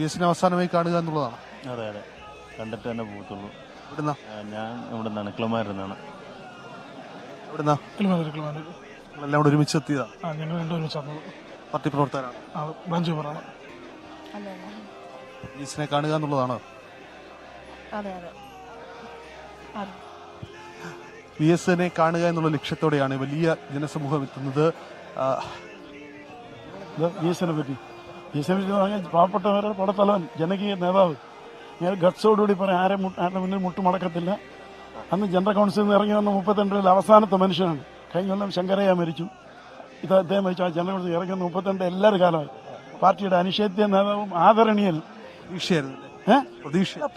P എസിനെ അവസാനമായി കാണുക എന്നുള്ളതാണ്. അതെ അതെ. കണ്ടിട്ട് തന്നെ പോകത്തുള്ളൂ. ഇവിടുന്ന ഞാൻ ഇവിടെ നിന്നാണ് കിളമാരിൽ നിന്നാണ്. ഇവിടുന്ന കിളിമാനൂർ കിളിമാനൂർ എല്ലാം കൂടെ ഒരുമിച്ച് എത്തിയതാണ് ആ ഞങ്ങൾ രണ്ടുപേരും ചേർന്നത് പാർട്ടി പ്രവർത്തകരാണ്. ആ ബ്രാഞ്ച് മെമ്പറാണ് പി എസിനെ കാണുക എന്നുള്ളതാണ്? അതെ അതെ. അതെ. പി എസിനെ കാണുക എന്നുള്ള ലക്ഷ്യത്തോടെയാണ് വലിയ ജനസമൂഹം എത്തുന്നത്. എസ് എനെ പറ്റി? എനെ പറഞ്ഞാൽ പാവപ്പെട്ടവരുടെ പടത്തലവൻ ജനകീയ നേതാവ്. ഞാൻ ഗട്സോടുകൂടി പറയാം ആരെ ആരുടെ മുന്നിൽ മുട്ടുമടക്കത്തില്ല. അന്ന് ജനറൽ കൗൺസിലിൽ നിന്ന് ഇറങ്ങി വന്ന മുപ്പത്തിരണ്ടിൽ അവസാനത്തെ മനുഷ്യനാണ്. കഴിഞ്ഞ കൊല്ലം ശങ്കരയ്യ മരിച്ചു. ഇത് അദ്ദേഹം മരിച്ചു. ആ ജനറൽ കൗൺസിൽ ഇറങ്ങി വന്ന മുപ്പത്തിരണ്ട് എല്ലാവരും കാലമായി. പാർട്ടിയുടെ അനിഷേധ്യ നേതാവും ആദരണീയൻ.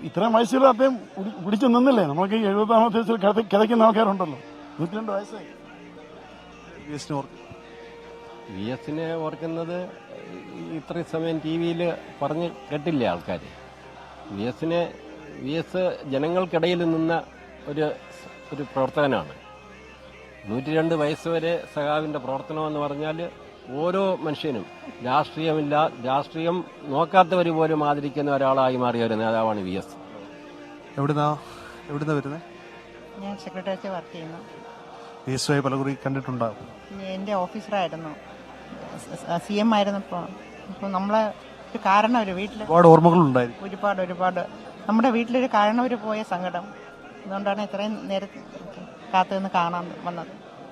ഇത്രയും വയസ്സിൽ അദ്ദേഹം പിടിച്ചു നിന്നില്ലേ? നമുക്ക് എഴുപതാമത്തെ വയസ്സിൽ കിത- കിതയ്ക്കുന്ന ആൾക്കാരുണ്ടല്ലോ. നൂറ്റിരണ്ട് വയസ്സായി. വി എസിനെ ഓർക്കുന്നത് ഇത്രയും സമയം ടി വിയിൽ പറഞ്ഞ് കേട്ടില്ലേ ആൾക്കാർ വി എസിനെ വി എസ് ജനങ്ങൾക്കിടയിൽ നിന്ന ഒരു ഒരു പ്രവർത്തകനാണ്. നൂറ്റി രണ്ട് വയസ്സ് വരെ സഖാവിന്റെ പ്രവർത്തനമെന്ന് പറഞ്ഞാൽ ഓരോ മനുഷ്യനും രാഷ്ട്രീയമില്ല രാഷ്ട്രീയം നോക്കാത്തവർ പോലും ആദരിക്കുന്ന ഒരാളായി മാറിയ ഒരു നേതാവാണ് വി എസ് എവിടുന്നാ? എവിടുന്നാ വരുന്നത് ഞാൻ സെക്രട്ടേറിയറ്റ് വർക്ക് ചെയ്യുന്നു. പലകുറി കണ്ടിട്ടുണ്ടാകും എന്റെ ഓഫീസറായിരുന്നു. സി എം ആയിരുന്നപ്പോൾ അപ്പോൾ നമ്മളെ ഒരു കാരണം ഒരു വീട്ടിൽ ഒരുപാട് ഓർമ്മകളുണ്ടായിരുന്നു. ഒരുപാട് ഒരുപാട്. നമ്മുടെ വീട്ടിലൊരു കാരണം ഒരു പോയ സങ്കടം. അതുകൊണ്ടാണ് ഇത്രയും നേരത്തെ കാത്തു നിന്ന് കാണാൻ വന്നത്.